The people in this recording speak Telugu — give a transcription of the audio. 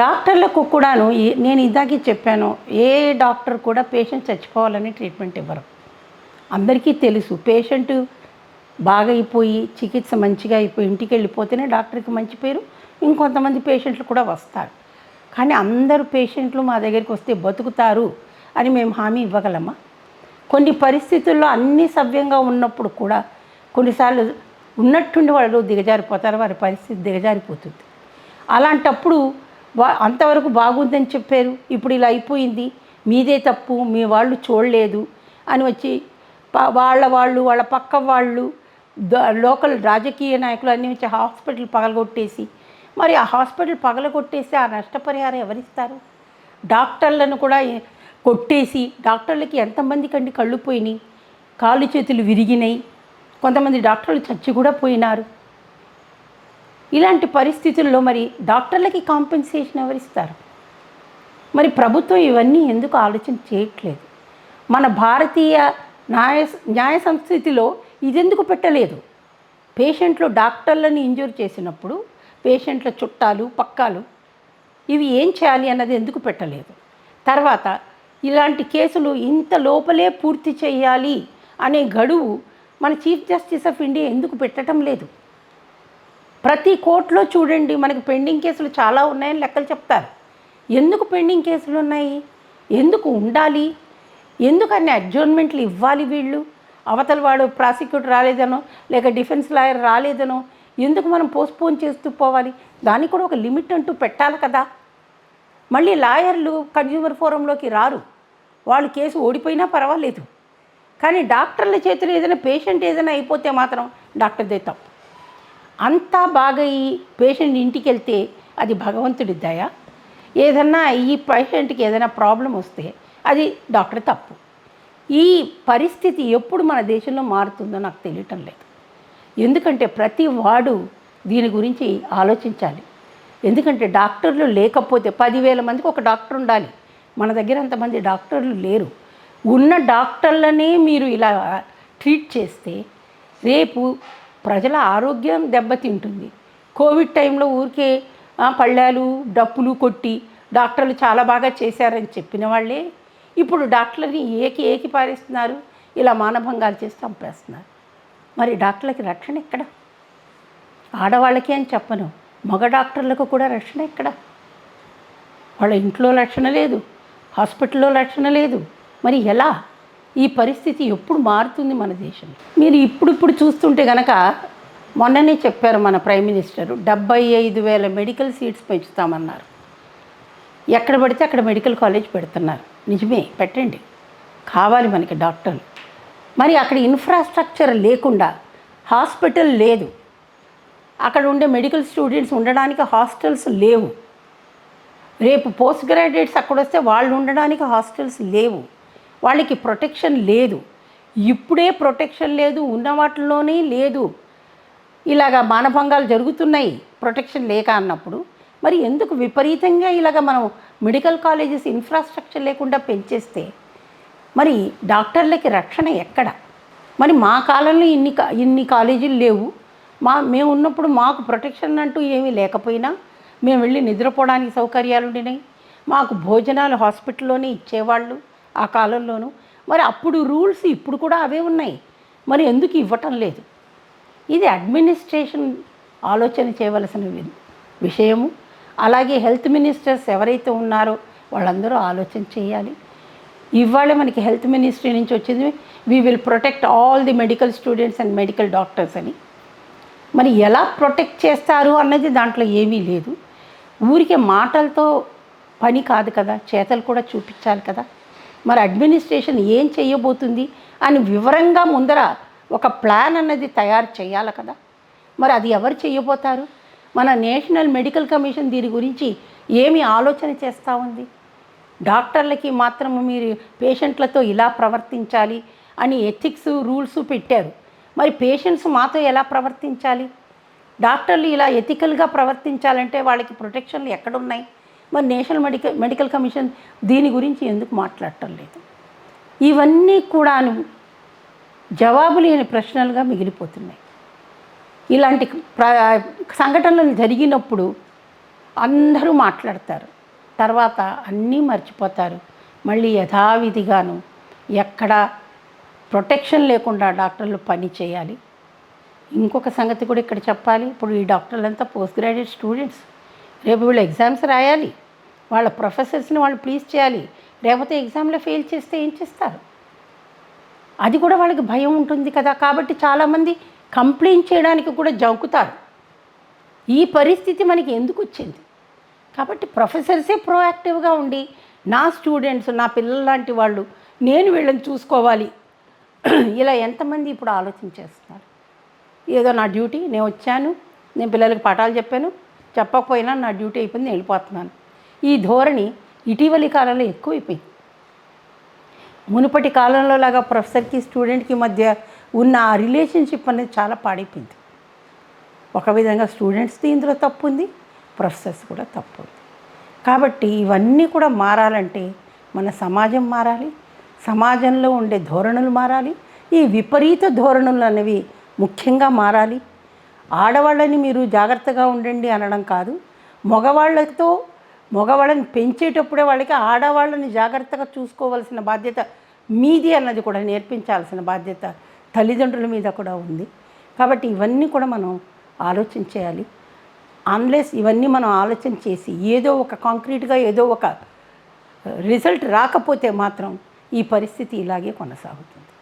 డాక్టర్లకు కూడాను నేను ఇందాకే చెప్పాను ఏ డాక్టర్ కూడా పేషెంట్ చచ్చిపోవాలని ట్రీట్మెంట్ ఇవ్వరు. అందరికీ తెలుసు పేషెంట్ బాగా అయిపోయి చికిత్స మంచిగా అయిపోయి ఇంటికి వెళ్ళిపోతేనే డాక్టర్కి మంచి పేరు ఇంకొంతమంది పేషెంట్లు కూడా వస్తారు. కానీ అందరూ పేషెంట్లు మా దగ్గరికి వస్తే బతుకుతారు అని మేము హామీ ఇవ్వగలమా? కొన్ని పరిస్థితుల్లో అన్నీ సవ్యంగా ఉన్నప్పుడు కూడా కొన్నిసార్లు ఉన్నట్టుండి వాళ్ళు దిగజారిపోతారు వారి పరిస్థితి దిగజారిపోతుంది. అలాంటప్పుడు అంతవరకు బాగుందని చెప్పారు. ఇప్పుడు ఇలా అయిపోయింది. మీదే తప్పు మీ వాళ్ళు చూడలేదు అని వచ్చి వాళ్ళ వాళ్ళు వాళ్ళ పక్క వాళ్ళు లోకల్ రాజకీయ నాయకులు అన్నీ వచ్చి హాస్పిటల్ పగలగొట్టేసి మరి ఆ హాస్పిటల్ పగలగొట్టేసి ఆ నష్టపరిహారం ఎవరిస్తారు? డాక్టర్లను కూడా కొట్టేసి డాక్టర్లకి ఎంతమంది కండి కళ్ళు పోయినాయి? కాళ్ళు చేతులు విరిగినాయి. కొంతమంది డాక్టర్లు చచ్చి కూడా పోయినారు. ఇలాంటి పరిస్థితుల్లో మరి డాక్టర్లకి కాంపెన్సేషన్ ఎవరిస్తారు మరి ప్రభుత్వం ఇవన్నీ ఎందుకు ఆలోచన చేయట్లేదు? మన భారతీయ న్యాయ న్యాయ సంస్థితిలో ఇదెందుకు పెట్టలేదు? పేషెంట్లు డాక్టర్లను ఇంజూర్ చేసినప్పుడు పేషెంట్ల చుట్టాలు పక్కాలు ఇవి ఏం చేయాలి అన్నది ఎందుకు పెట్టలేదు? తర్వాత ఇలాంటి కేసులు ఇంత లోపలే పూర్తి చేయాలి అనే గడువు మన చీఫ్ జస్టిస్ ఆఫ్ ఇండియా ఎందుకు పెట్టడం లేదు? ప్రతి కోర్టులో చూడండి మనకి పెండింగ్ కేసులు చాలా ఉన్నాయని లెక్కలు చెప్తారు. ఎందుకు పెండింగ్ కేసులు ఉన్నాయి? ఎందుకు ఉండాలి? ఎందుకు అన్ని అడ్జోన్మెంట్లు ఇవ్వాలి వీళ్ళు? అవతల వాడు ప్రాసిక్యూటర్ రాలేదనో లేక డిఫెన్స్ లాయర్ రాలేదనో ఎందుకు మనం పోస్ట్పోన్ చేస్తూ పోవాలి? దానికి కూడా ఒక లిమిట్ అంటూ పెట్టాలి కదా. మళ్ళీ లాయర్లు కన్జ్యూమర్ ఫోరంలోకి రారు. వాళ్ళు కేసు ఓడిపోయినా పర్వాలేదు. కానీ డాక్టర్ల చేతిలో ఏదైనా పేషెంట్ ఏదైనా అయిపోతే మాత్రం డాక్టర్దే తప్పు. అంతా బాగా పేషెంట్ ఇంటికి వెళ్తే అది భగవంతుడి దయ. ఏదన్నా ఈ పేషెంట్కి ఏదైనా ప్రాబ్లం వస్తే అది డాక్టర్ తప్పు. ఈ పరిస్థితి ఎప్పుడు మన దేశంలో మారుతుందో నాకు తెలియటం లేదు. ఎందుకంటే ప్రతి వాడు దీని గురించి ఆలోచించాలి. ఎందుకంటే డాక్టర్లు లేకపోతే పదివేల మందికి ఒక డాక్టర్ ఉండాలి. మన దగ్గర అంతమంది డాక్టర్లు లేరు. ఉన్న డాక్టర్లనే మీరు ఇలా ట్రీట్ చేస్తే రేపు ప్రజల ఆరోగ్యం దెబ్బతింటుంది. కోవిడ్ టైంలో ఊరికే పళ్ళాలు డప్పులు కొట్టి డాక్టర్లు చాలా బాగా చేశారని చెప్పిన వాళ్ళే. ఇప్పుడు డాక్టర్ని ఏకి ఏకి పారేస్తున్నారు. ఇలా మానభంగాలు చేసి చంపేస్తున్నారు. మరి డాక్టర్లకి రక్షణ ఎక్కడ? ఆడవాళ్ళకి అని చెప్పను. మగ డాక్టర్లకు కూడా రక్షణ ఎక్కడ? వాళ్ళ ఇంట్లో రక్షణ లేదు. హాస్పిటల్లో రక్షణ లేదు. మరి ఎలా? ఈ పరిస్థితి ఎప్పుడు మారుతుంది మన దేశంలో? మీరు ఇప్పుడిప్పుడు చూస్తుంటే కనుక మొన్ననే చెప్పారు మన ప్రైమ్ మినిస్టర్ డెబ్బై ఐదు వేల మెడికల్ సీట్స్ పెంచుతామన్నారు. ఎక్కడ పడితే అక్కడ మెడికల్ కాలేజ్ పెడుతున్నారు. నిజమే పెట్టండి. కావాలి మనకి డాక్టర్లు. మరి అక్కడ ఇన్ఫ్రాస్ట్రక్చర్ లేకుండా హాస్పిటల్ లేదు. అక్కడ ఉండే మెడికల్ స్టూడెంట్స్ ఉండడానికి హాస్టల్స్ లేవు. రేపు పోస్ట్ గ్రాడ్యుయేట్స్ అక్కడ వస్తే వాళ్ళు ఉండడానికి హాస్టల్స్ లేవు. వాళ్ళకి ప్రొటెక్షన్ లేదు. ఇప్పుడే ప్రొటెక్షన్ లేదు ఉన్న వాటిలోనే లేదు. ఇలాగ మానభంగాలు జరుగుతున్నాయి ప్రొటెక్షన్ లేక అన్నప్పుడు. మరి ఎందుకు విపరీతంగా ఇలాగ మనం మెడికల్ కాలేజెస్ ఇన్ఫ్రాస్ట్రక్చర్ లేకుండా పెంచేస్తే? మరి డాక్టర్లకి రక్షణ ఎక్కడ? మరి మా కాలంలో ఇన్ని ఇన్ని కాలేజీలు లేవు. మా మేము ఉన్నప్పుడు మాకు ప్రొటెక్షన్ అంటూ ఏమీ లేకపోయినా మేము వెళ్ళి నిద్రపోవడానికి సౌకర్యాలు ఉండినాయి మాకు భోజనాలు హాస్పిటల్లోనే ఇచ్చేవాళ్ళు. ఆ కాలంలోనూ. మరి అప్పుడు రూల్స్ ఇప్పుడు కూడా అవే ఉన్నాయి. మరి ఎందుకు ఇవ్వటం లేదు? ఇది అడ్మినిస్ట్రేషన్ ఆలోచన చేయవలసిన విషయము. అలాగే హెల్త్ మినిస్టర్స్ ఎవరైతే ఉన్నారో వాళ్ళందరూ ఆలోచన చేయాలి. ఇవాళ మనకి హెల్త్ మినిస్ట్రీ నుంచి వచ్చింది we will protect all the medical students and medical doctors అని. మరి ఎలా ప్రొటెక్ట్ చేస్తారు అన్నది దాంట్లో ఏమీ లేదు. ఊరికే మాటలతో పని కాదు కదా చేతలు కూడా చూపించాలి కదా. మరి అడ్మినిస్ట్రేషన్ ఏం చేయబోతుంది అని వివరంగా ముందర ఒక ప్లాన్ అన్నది తయారు చేయాలి కదా. మరి అది ఎవరు చేయబోతారు? మన నేషనల్ మెడికల్ కమిషన్ దీని గురించి ఏమి ఆలోచన చేస్తూ ఉంది? డాక్టర్లకి మాత్రం మీరు పేషెంట్లతో ఇలా ప్రవర్తించాలి అని ఎథిక్స్ రూల్స్ పెట్టారు. మరి పేషెంట్స్ మాతో ఎలా ప్రవర్తించాలి? డాక్టర్లు ఇలా ఎథికల్గా ప్రవర్తించాలంటే వాళ్ళకి ప్రొటెక్షన్లు ఎక్కడున్నాయి? మరి నేషనల్ మెడికల్ మెడికల్ కమిషన్ దీని గురించి ఎందుకు మాట్లాడటం లేదు? ఇవన్నీ కూడాను జవాబు లేని ప్రశ్నలుగా మిగిలిపోతున్నాయి. ఇలాంటి ప్ర సంఘటనలు జరిగినప్పుడు అందరూ మాట్లాడతారు. తర్వాత అన్నీ మర్చిపోతారు. మళ్ళీ యథావిధిగాను ఎక్కడ ప్రొటెక్షన్ లేకుండా డాక్టర్లు పని చేయాలి. ఇంకొక సంగతి కూడా ఇక్కడ చెప్పాలి. ఇప్పుడు ఈ డాక్టర్లంతా పోస్ట్ గ్రాడ్యుయేట్ స్టూడెంట్స్. రేపు వీళ్ళు ఎగ్జామ్స్ రాయాలి. వాళ్ళ ప్రొఫెసర్స్ని వాళ్ళు ప్లీజ్ చేయాలి. లేకపోతే ఎగ్జామ్లో ఫెయిల్ చేస్తే ఏం చేస్తారు? అది కూడా వాళ్ళకి భయం ఉంటుంది కదా. కాబట్టి చాలామంది కంప్లైంట్ చేయడానికి కూడా జంకుతారు. ఈ పరిస్థితి మనకి ఎందుకు వచ్చింది? కాబట్టి ప్రొఫెసర్సే ప్రోయాక్టివ్గా ఉండి నా స్టూడెంట్స్ నా పిల్లల లాంటి వాళ్ళు నేను వీళ్ళని చూసుకోవాలి. ఇలా ఎంతమంది ఇప్పుడు ఆలోచన చేస్తున్నారు? ఏదో నా డ్యూటీ నేను వచ్చాను నేను పిల్లలకి పాఠాలు చెప్పాను చెప్పకపోయినా నా డ్యూటీ అయిపోయింది నేను వెళ్ళిపోతున్నాను. ఈ ధోరణి ఇటీవలి కాలంలో ఎక్కువైపోయింది. మునుపటి కాలంలో లాగా ప్రొఫెసర్కి స్టూడెంట్కి మధ్య ఉన్న ఆ రిలేషన్షిప్ అనేది చాలా పాడైపోయింది. ఒక విధంగా స్టూడెంట్స్ది ఇందులో తప్పు ఉంది ప్రొఫెసర్స్ కూడా తప్పు ఉంది కాబట్టి ఇవన్నీ కూడా మారాలంటే మన సమాజం మారాలి సమాజంలో ఉండే ధోరణులు మారాలి ఈ విపరీత ధోరణులు అనేవి ముఖ్యంగా మారాలి. ఆడవాళ్ళని మీరు జాగ్రత్తగా ఉండండి అనడం కాదు మగవాళ్ళతో మగవాళ్ళని పెంచేటప్పుడే వాళ్ళకి ఆడవాళ్ళని జాగ్రత్తగా చూసుకోవాల్సిన బాధ్యత మీది అన్నది కూడా నేర్పించాల్సిన బాధ్యత తల్లిదండ్రుల మీద కూడా ఉంది. కాబట్టి ఇవన్నీ కూడా మనం ఆలోచన చేయాలి అన్లెస్ ఇవన్నీ మనం ఆలోచన చేసి ఏదో ఒక కాంక్రీట్గా ఏదో ఒక uh, రిజల్ట్ రాకపోతే మాత్రం ఈ పరిస్థితి ఇలాగే కొనసాగుతుంది.